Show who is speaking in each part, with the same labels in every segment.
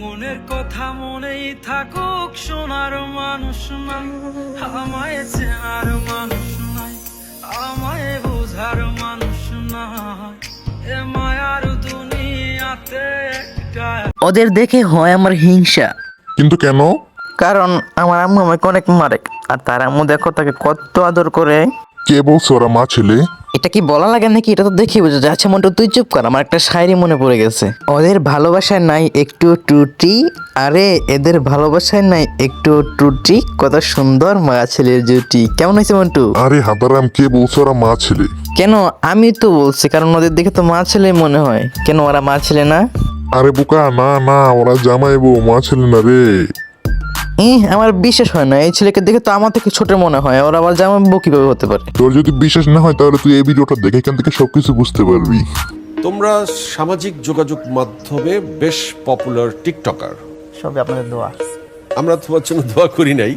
Speaker 1: মনের কথা মনেই থাকুক সোনার মানুষ নাই। আমায় চেনার মানুষ নাই আমায় বোঝার মানুষ নাই। এ মায়ার দুনিয়াতে একটা
Speaker 2: ওদের দেখে হয় আমার হিংসা।
Speaker 3: কিন্তু কেন?
Speaker 2: কারণ আমার আম্মু আমাকে অনেক মারে আর তার আম্মু দেখো তাকে কত আদর করে।
Speaker 3: কে বলছে ওরা মা ছেলে?
Speaker 2: এটা কি বলা লাগে নাকি? এটা তো দেখি বুঝে যাচ্ছে মনটা তুই চুপ কর আমার একটা শায়রি মনে পড়ে গেছে। ওদের ভালোবাসায় নাই একটু টুটি। আরে এদের ভালোবাসায় নাই একটু টুটি। কত সুন্দর মা ছেলের জুটি। কেমন হয়েছে মন্টু?
Speaker 3: আরে হাদারাম কে বলছে ওরা মা ছেলে?
Speaker 2: কেন? আমি তো বলছি কারণ ওদের দেখে তো মা ছেলে মনে হয়। কেন ওরা মা ছেলে না?
Speaker 3: আরে বোকা না না ওরা জামাই বউ মা ছেলে না রে।
Speaker 2: আমার বিশ্বাস হয় না এই ছেলেকে দেখে তো আমার থেকে ছোট মনে হয় ওরা আবার জামা বউ কীভাবে হতে পারে?
Speaker 3: তোর যদি বিশ্বাস না হয় তাহলে তুই এই ভিডিওটা দেখে এখান থেকে সবকিছু বুঝতে পারবি।
Speaker 4: তোমরা সামাজিক যোগাযোগ মাধ্যমে বেশ পপুলার টিকটকার
Speaker 2: সবই আপনাদের দোয়া।
Speaker 4: আমরা তোমার জন্য দোয়া করি নাই।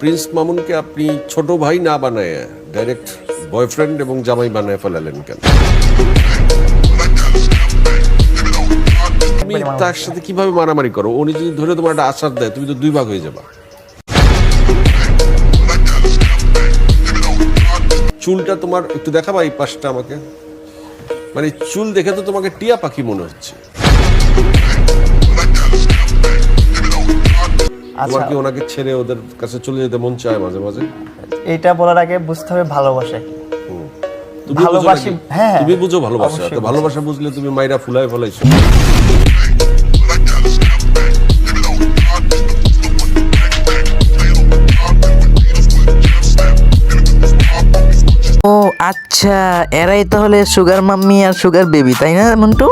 Speaker 4: প্রিন্স মামুনকে আপনি ছোট ভাই না বানায় ডাইরেক্ট বয়ফ্রেন্ড এবং জামাই বানায় ফেলালেন কেন? তুমি তার সাথে কীভাবে মারামারি করো উনি যদি ধরে তোমার একটা আশ্বাস দেয় তুমি তো দুই ভাগ হয়ে যাবা। চুলটা তোমার একটু দেখাবা এই পাশটা আমাকে? মানে চুল দেখে তো তোমাকে টিয়া পাখি মনে হচ্ছে। তোমার কি ওনাকে ছেড়ে ওদের কাছে চলে যেতে মন চায় মাঝে মাঝে?
Speaker 5: এটা বলার আগে বুঝতে হবে ভালোবাসে
Speaker 4: তুমি
Speaker 5: ভালোবাসি, হ্যাঁ,
Speaker 4: তুমি বুঝো ভালোবাসা। তো ভালোবাসা বুঝলে তুমি মাইরা ফুলায় ফলাইছো।
Speaker 2: ও আচ্ছা এরাই তাহলে সুগার মাম্মি আর সুগার বেবি তাই না মন্টু?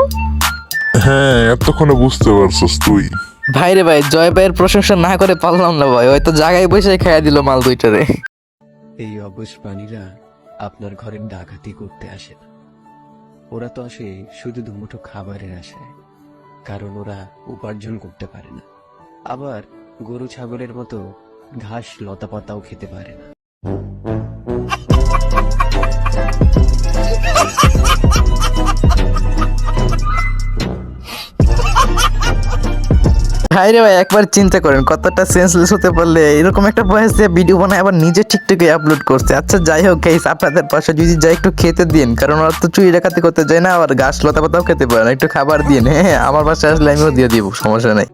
Speaker 3: হ্যাঁ এতক্ষণে বুঝতে পারছস তুই।
Speaker 2: ভাই রে ভাই জয় ভাইয়ের প্রশংসা না করে পারলাম না ভাই হয়তো জায়গায় বসে খাইয়া দিল মাল দুইটারে।
Speaker 6: এই অবশ প্রাণীরা আপনার ঘরের ডাকাতি করতে আসে না। ওরা তো আসে শুধু দুমুঠো খাবারের আশায় কারণ ওরা উপার্জন করতে পারে না। আবার গরু ছাগলের মতো ঘাস লতা পাতাও খেতে পারে না।
Speaker 2: ভাই রে ভাই একবার চিন্তা করেন কতটা সেন্সলেস হতে পারলে এরকম একটা বয়স দিয়ে ভিডিও বানায় আবার নিজে টিকটকে আপলোড করছে। আচ্ছা যাই হোক গাইস আপনাদের পাশে যদি যাই একটু খেতে দিন কারণ ওরা তো চুরি ডাকাতি করতে যায় না আবার গাছ লতা পাতাও খেতে পারে না একটু খাবার দিন। হ্যাঁ হ্যাঁ, আমার পাশে আসলে আমিও দিয়ে দিব সমস্যা নাই।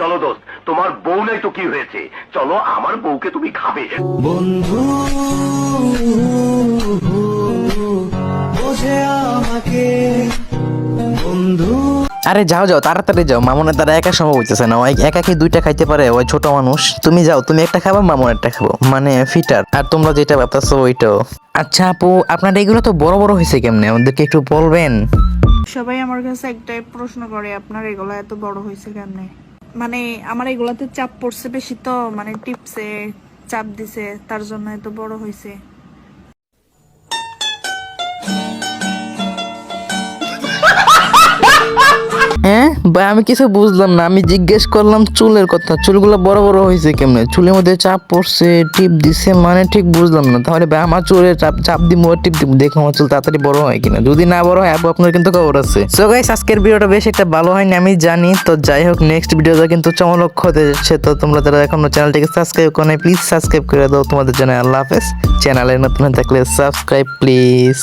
Speaker 7: চলো দোস্ত তোমার বউ নাই তো কি হয়েছে? চলো আমার বউকে তুমি খাবে।
Speaker 1: বন্ধু
Speaker 2: আরে যাও যাও, তাড়াতাড়ি যাও। মামনের দ্বারা একা সম্ভব হইতেছে না। ওই একা কি দুইটা খাইতে পারে, ওই ছোট মানুষ। তুমি যাও, তুমি একটা খাব, মামন একটা খাব। মানে ফিটার। আর তোমরা যেটা ভাবতেছো ওইটাও। আচ্ছা আপু, আপনার এগুলো তো বড় বড় হয়েছে কেমনে? আমাদেরকে একটু বলবেন।
Speaker 8: সবাই আমার কাছে একটাই প্রশ্ন করে, আপনার এগুলা এত বড় হয়েছে কেমনে? মানে আমার এগুলাতে চাপ পড়ছে বেশি তো মানে টিপসে, চাপ দিছে, তার জন্য এত বড় হয়েছে
Speaker 2: ভাই, আমি কিছু বুঝলাম না। আমি জিজ্ঞেস করলাম, চুলের কথা, চুলগুলো বড় বড় হয়েছে কেমনে? চুলের মধ্যে চাপ পড়ছে, টিপ দিছে মানে ঠিক বুঝলাম না। তাহলে ভাই, আমার চুলের চাপ চাপ দিব টিপ দিব দেখো আমার চুল তাড়াতাড়ি বড় হয় কিনা। যদি না বড় হয়, আপু, আপনার কিন্তু খবর আছে। সো গাইস আজকের ভিডিওটা বেশ একটা ভালো হয়নি, আমি জানি। তো যাই হোক নেক্সট ভিডিওটা কিন্তু চমলক হতে যাচ্ছে। তো তোমরা যারা এখনও চ্যানেলটিকে সাবস্ক্রাইব করে প্লিজ সাবস্ক্রাইব করে দাও। তোমাদের জন্য আল্লাহ হাফেজ। চ্যানেলে নতুন থাকলে সাবস্ক্রাইব প্লিজ